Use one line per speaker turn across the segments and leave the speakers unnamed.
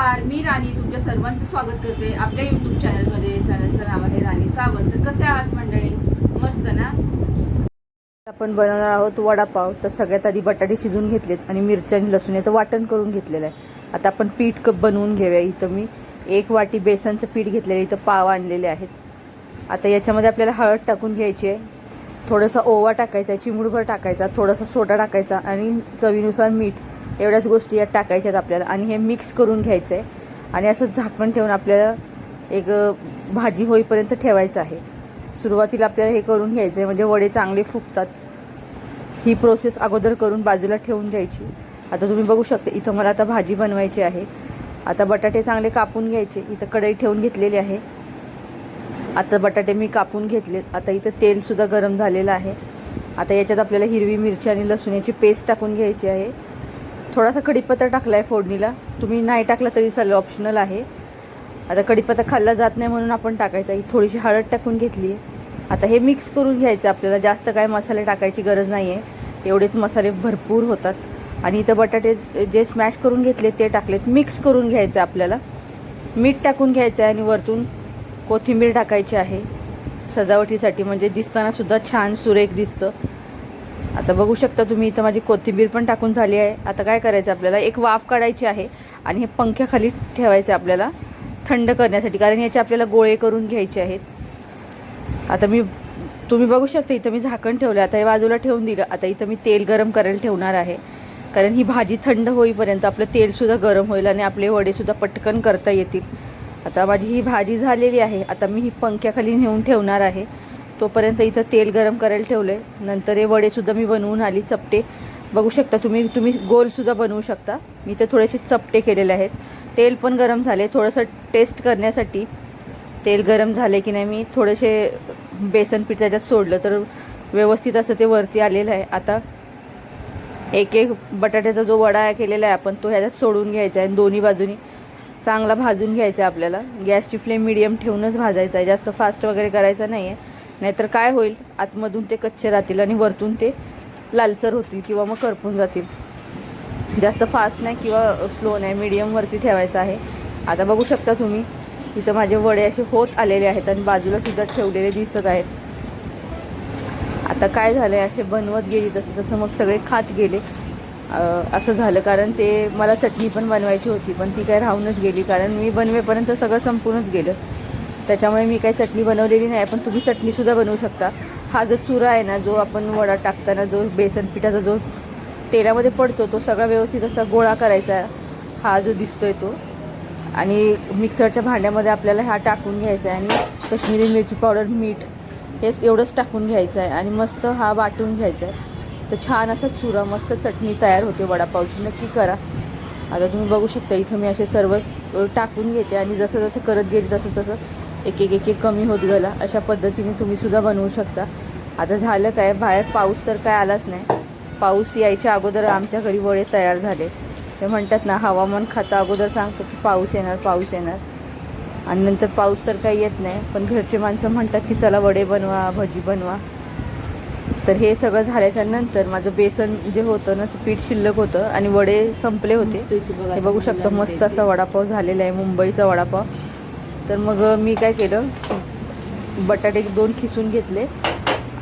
नमस्कार मी राणी तुमच्या सर्वांचं स्वागत करते आपल्या यूट्यूब चॅनलमध्ये चॅनलचं नाव आहे राणी सावंत. तर कसे आहात मंडळी? मस्त ना?
आपण बनवणार आहोत वडापाव. तर सगळ्यात आधी बटाटे शिजून घेतलेत आणि मिरच्या आणि लसूण याचं वाटण करून घेतलेलं आहे. आता आपण पीठ कप बनवून घेऊया इथं मी. एक वाटी बेसनचं पीठ घेतलेलं इथं पाव आणलेले आहेत. आता याच्यामध्ये आपल्याला हळद टाकून घ्यायची आहे. थोडासा ओवा टाकायचा आहे चिमूडभर टाकायचा थोडासा सोडा टाकायचा आणि चवीनुसार मीठ एवढ्याच गोष्टी यात टाकायच्या आहेत आपल्याला. आणि हे मिक्स करून घ्यायचं आहे आणि असं झाकण ठेवून आपल्याला एक भाजी होईपर्यंत ठेवायचं आहे. सुरुवातीला आपल्याला हे करून घ्यायचं आहे म्हणजे वडे चांगले फुगतात. ही प्रोसेस अगोदर करून बाजूला ठेवून द्यायची. आता तुम्ही बघू शकता इथं मला आता भाजी बनवायची आहे. आता बटाटे चांगले कापून घ्यायचे. इथं कढई ठेवून घेतलेली आहे. आता बटाटे मी कापून घेतले. आता इथं तेलसुद्धा गरम झालेलं आहे. आता याच्यात आपल्याला हिरवी मिरची आणि लसूणाची पेस्ट टाकून घ्यायची आहे. थोडासा कढीपत्ता टाकला आहे फोडणीला. तुम्ही नाही टाकला तरी चालेल ऑप्शनल आहे. आता कढीपत्ता खाल्ला जात नाही म्हणून आपण टाकायचा. ही थोडीशी हळद टाकून घेतली आहे. आता हे मिक्स करून घ्यायचं. आपल्याला जास्त काय मसाले टाकायची गरज नाही आहे एवढेच मसाले भरपूर होतात. आणि इथं बटाटे जे स्मॅश करून घेतले ते टाकलेत. मिक्स करून घ्यायचं आपल्याला. मीठ टाकून घ्यायचं आहे आणि वरतून कोथिंबीर टाकायची आहे. सजावटीसाठी म्हणजे दिसतानासुद्धा छान सुरेख दिसतं. आता बघू शकता तुम्ही इथं माझी कोथिंबीर पण टाकून झाली आहे. आता काय करायचं आपल्याला? एक वाफ काढायची आहे आणि हे पंख्याखाली ठेवायचं आहे आपल्याला थंड करण्यासाठी कारण याचे आपल्याला गोळे करून घ्यायचे आहेत. आता मी तुम्ही बघू शकता इथं मी झाकण ठेवलं. आता हे बाजूला ठेवून दिलं. आता इथं मी तेल गरम करायला ठेवणार आहे. कारण ही भाजी थंड होईपर्यंत आपलं तेलसुद्धा गरम होईल आणि आपले वडेसुद्धा पटकन करता येतील. आता माझी ही भाजी झालेली आहे. आता मी ही पंख्याखाली नेऊन ठेवणार आहे. तोपर्यंत इथं तेल गरम करायला ठेवलं आहे नंतर हे वडेसुद्धा मी बनवून आली चपटे. बघू शकता तुम्ही तुम्ही गोलसुद्धा बनवू शकता. मी तर थोडेसे चपटे केलेले आहेत. तेल पण गरम झाले. थोडंसं टेस्ट करण्यासाठी तेल गरम झाले की नाही मी थोडेसे बेसन पीठ त्याच्यात सोडलं. तर व्यवस्थित असं ते वरती आलेलं आहे. आता एक एक बटाट्याचा जो वडा केलेला आहे आपण तो ह्याच्यात सोडून घ्यायचा आहे. आणि दोन्ही बाजूनी चांगला भाजून घ्यायचा आहे आपल्याला. गॅसची फ्लेम मिडियम ठेवूनच भाजायचा आहे. जास्त फास्ट वगैरे करायचा नाही आहे नाहीतर काय होईल? आतमधून ते कच्चे राहतील आणि वरतून ते लालसर होतील किंवा मग करपून जातील. जास्त फास्ट नाही किंवा स्लो नाही मिडियमवरती ठेवायचं आहे. आता बघू शकता तुम्ही इथं माझे वडे असे होत आलेले आहेत आणि बाजूला सुद्धा ठेवलेले दिसत आहेत. आता काय झालं आहे असे बनवत गेली तसं तसं मग सगळे खात गेले. असं झालं कारण ते मला चटणी पण बनवायची होती पण ती काय राहूनच गेली. कारण मी बनवेपर्यंत सगळं संपूनच गेलं. त्याच्यामुळे मी काही चटणी बनवलेली नाही पण तुम्ही चटणीसुद्धा बनवू शकता. हा जो चुरा आहे ना जो आपण वडा टाकताना जो बेसन पिठाचा जो तेलामध्ये पडतो तो सगळा व्यवस्थित असा गोळा करायचा. हा जो दिसतोय तो. आणि मिक्सरच्या भांड्यामध्ये आपल्याला हा टाकून घ्यायचा आहे आणि कश्मीरी मिरची पावडर मीठ हे एवढंच टाकून घ्यायचं आहे आणि मस्त हा वाटून घ्यायचा आहे. तर छान असा चुरा मस्त चटणी तयार होते वडापावची. नक्की करा. आता तुम्ही बघू शकता इथं मी असे सर्वच टाकून घेते आणि जसं जसं करत गेली तसं तसं एक एक एक एक कमी होत गेला. अशा पद्धतीने तुम्ही सुद्धा बनवू शकता. आता झालं काय? बाहेर पाऊस तर काय आलाच नाही. पाऊस यायच्या अगोदर आमच्या घरी वडे तयार झाले. ते म्हणतात ना हवामान खातं अगोदर सांगतं की पाऊस येणार पाऊस येणार. आणि नंतर पाऊस तर काही येत नाही. पण घरचे माणसं म्हणतात की चला वडे बनवा भजी बनवा. तर हे सगळं झाल्याच्यानंतर माझं बेसन जे होतं ना ते पीठ शिल्लक होतं आणि वडे संपले होते. हे बघू शकता मस्त असा वडापाव झालेला आहे. मुंबईचा वडापाव. तर मग मी काय केलं? बटाटे दोन खिसून घेतले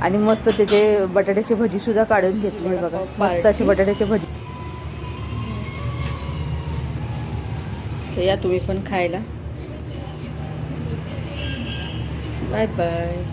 आणि मस्त त्याचे बटाट्याची भजीसुद्धा काढून घेतली बघा. मस्त अशी बटाट्याची भजी. तर या तुम्ही पण खायला. Bye bye.